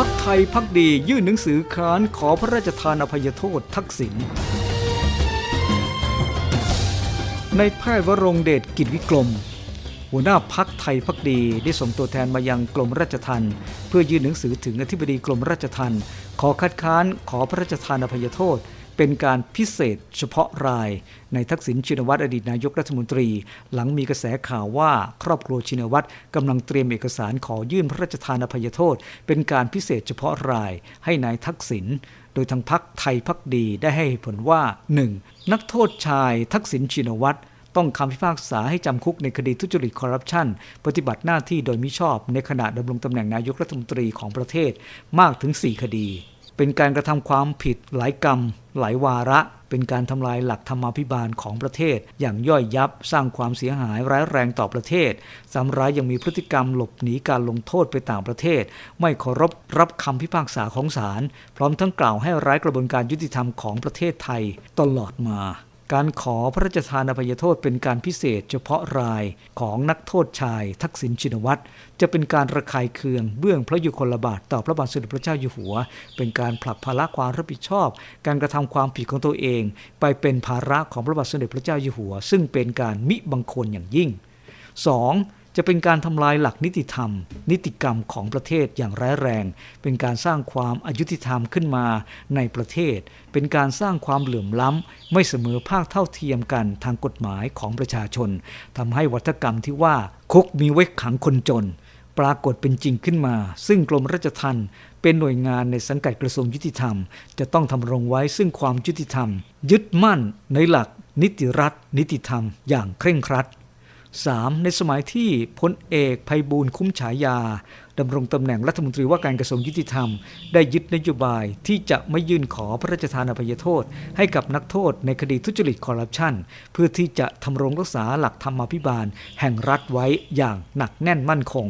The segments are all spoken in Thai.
พักไทยพักดียื่นหนังสือค้านขอพระราชทานอภัยโทษทักษิณในแพทย์วรงเดชกิจวิกรม หัวหน้าพักไทยพักดีได้ส่งตัวแทนมายังกรมราชทัณฑ์เพื่อยื่นหนังสือถึงอธิบดีกรมราชทัณฑ์ขอคัดค้านขอพระราชทานอภัยโทษ เป็นการพิเศษเฉพาะรายในทักษิณชินวัตรอดีตนายกรัฐมนตรี หลังมีกระแสข่าวว่าครอบครัวชินวัตรกำลังเตรียมเอกสารขอยื่นพระราชทานอภัยโทษ เป็นการพิเศษเฉพาะรายให้นายทักษิณโดยทางพักไทยพักดีได้ให้ผลว่า 1. นักโทษชายทักษิณชินวัตรต้องคำพิพากษาให้จำคุกในคดีทุจริตคอร์รัปชันปฏิบัติหน้าที่โดยมิชอบในขณะดำรงตำแหน่งนายกรัฐมนตรีของประเทศมากถึง 4 คดี เป็นการกระทำความผิดหลายกรรม หลายวาระ เป็นการทำลายหลักธรรมาภิบาลของประเทศ อย่างย่อยยับสร้างความเสียหายร้ายแรงต่อประเทศซ้ำร้ายยังมีพฤติกรรมหลบหนีการลงโทษไปต่างประเทศ ไม่เคารพรับคำพิพากษาของศาลพร้อมทั้งกล่าวให้ร้ายกระบวนการยุติธรรมของประเทศไทยตลอดมา การขอพระราชทานอภัยโทษเป็นการพิเศษเฉพาะรายของนักโทษชาย ทักษิณชินวัตรจะเป็นการระคายเคืองเบื้องพระยุคลบาทต่อพระบาทสมเด็จพระเจ้าอยู่หัว เป็นการผลักภาระความรับผิดชอบ การกระทำความผิดของตัวเอง ไปเป็นภาระของพระบาทสมเด็จพระเจ้าอยู่หัว ซึ่งเป็นการมิบังควรอย่างยิ่ง 2. จะเป็นการทำลายหลักนิติธรรม นิติกรรมของประเทศอย่างร้ายแรง เป็นการสร้างความอายุติธรรมขึ้นมาในประเทศ เป็นการสร้างความเหลื่อมล้ำ ไม่เสมอภาคเท่าเทียมกันทางกฎหมายของประชาชนทำให้วัฒกรรมที่ว่าคุกมีไว้ขังคนจน ปรากฏเป็นจริงขึ้นมา ซึ่งกรมราชทัณฑ์เป็นหน่วยงานในสังกัดกระทรวงยุติธรรม จะต้องทำรงไว้ซึ่งความยุติธรรม ยึดมั่นในหลักนิติรัฐ นิติธรรม อย่างเคร่งครัด 3. ในสมัยที่พลเอกภัยบูลคุ้มฉายาดำรงตำแหน่งรัฐมนตรีว่าการกระทรวงยุติธรรม ได้ยึดนโยบายที่จะไม่ยื่นขอพระราชทานอภัยโทษ ให้กับนักโทษในคดีทุจริตคอร์รัปชัน เพื่อที่จะทำรงรักษาหลักธรรมาภิบาล แห่งรัฐไว้อย่างหนักแน่นมั่นคง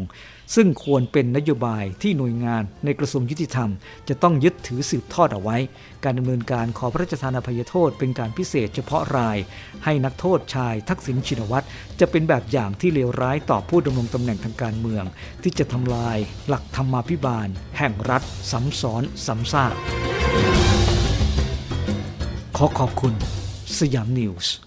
ซึ่งควรเป็นนโยบายที่หน่วยงานในกระทรวงยุติธรรม จะต้องยึดถือสืบทอดเอาไว้ การดำเนินการขอพระราชทานอภัยโทษเป็นการพิเศษเฉพาะราย ให้นักโทษชายทักษิณชินวัตรจะเป็นแบบอย่างที่เลวร้ายต่อผู้ดำรงตำแหน่งทางการเมือง ที่จะทำลายหลักธรรมาภิบาล แห่งรัฐซ้ำซ้อนซ้ำซากขอขอบคุณสยามนิวส์